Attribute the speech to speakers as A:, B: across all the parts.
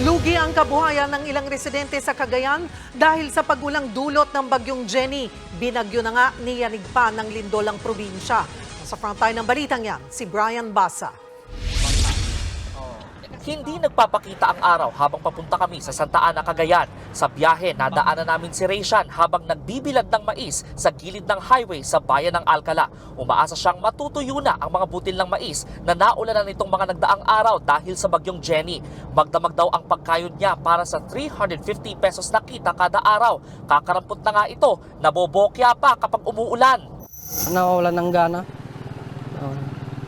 A: Lugi ang kabuhayan ng ilang residente sa Cagayan dahil sa pagulang dulot ng bagyong Jenny. Binagyo na nga niyanig pa ng lindol ang probinsya. Sa frontline ng balitang yan, si Brian Basa.
B: Hindi nagpapakita ang araw habang papunta kami sa Santa Ana, Cagayan. Sa biyahe, nadaanan namin si Rayshan habang nagbibilad ng mais sa gilid ng highway sa bayan ng Alcala. Umaasa siyang matutuyo na ang mga butil ng mais na naulanan nitong mga nagdaang araw dahil sa bagyong Jenny. Magdamag daw ang pagkayod niya para sa 350 pesos na kita kada araw. Kakarampot na nga ito, nabobokya pa kapag umuulan.
C: nawawalan ng gana.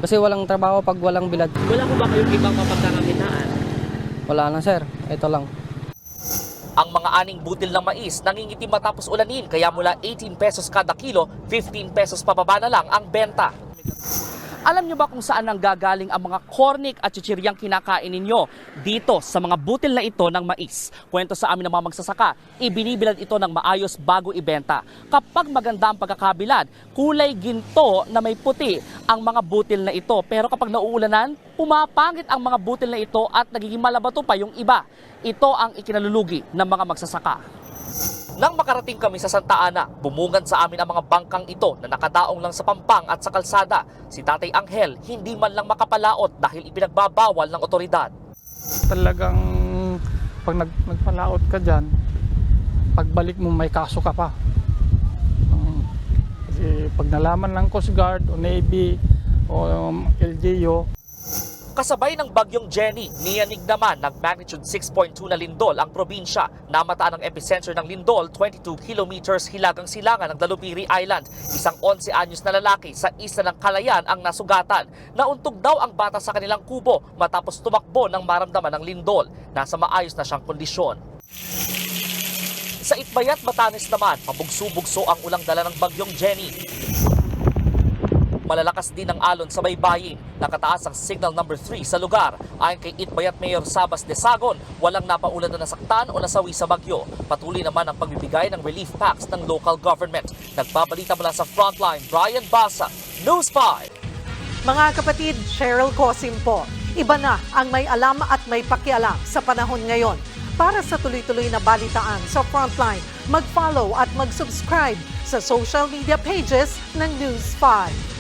C: Kasi walang trabaho pag walang bilad.
B: Wala ko ba kayong ibang mapagkakakitaan?
C: Wala na sir, ito lang.
B: Ang mga aning butil ng mais nangingiti matapos ulanin kaya mula 18 pesos kada kilo, 15 pesos pababa na lang ang benta. Alam niyo ba kung saan nang gagaling ang mga cornic at chichiryang kinakain ninyo? Dito sa mga butil na ito ng mais. Kwento sa amin ng mga magsasaka, ibinibilad ito ng maayos bago ibenta. Kapag maganda ang pagkakabilad, kulay ginto na may puti ang mga butil na ito. Pero kapag nauulanan, pumapangit ang mga butil na ito at nagiging malabato pa yung iba. Ito ang ikinalulugi ng mga magsasaka. Nang makarating kami sa Santa Ana, bumungad sa amin ang mga bangkang ito na nakadaong lang sa pampang at sa kalsada. Si Tatay Anghel hindi man lang makapalaot dahil ipinagbabawal ng otoridad.
D: talagang pag nag, nagpalaot ka dyan, pagbalik mo may kaso ka pa. Mm. Kasi pag nalaman ng Coast Guard o Navy o um, LGU,
B: Kasabay ng bagyong Jenny, niyanig naman ng magnitude 6.2 na lindol ang probinsya. Namataan ang epicenter ng lindol 22 kilometers hilagang silangan ng Dalupiri Island. Isang 11 anyos na lalaki sa isla ng Kalayan ang nasugatan. Nauntog daw ang bata sa kanilang kubo matapos tumakbo ng maramdaman ng lindol. Nasa maayos na siyang kondisyon. Sa Itbayat, Batanes naman, pabugso-bugso ang ulang dala ng bagyong Jenny. Malalakas din ang alon sa baybayin. Nakataas ang signal number 3 sa lugar. Ayon kay Itbayat Mayor Sabas de Sagon, walang napaulan na nasaktan o nasawi sa bagyo. Patuloy naman ang pagbibigay ng relief packs ng local government. Nagbabalita mula sa frontline, Brian Basa, News 5.
A: Mga kapatid, Cheryl Cosim po. Iba na ang may alam at may pakialam sa panahon ngayon. Para sa tuloy-tuloy na balitaan sa Frontline, mag-follow at mag-subscribe sa social media pages ng News 5.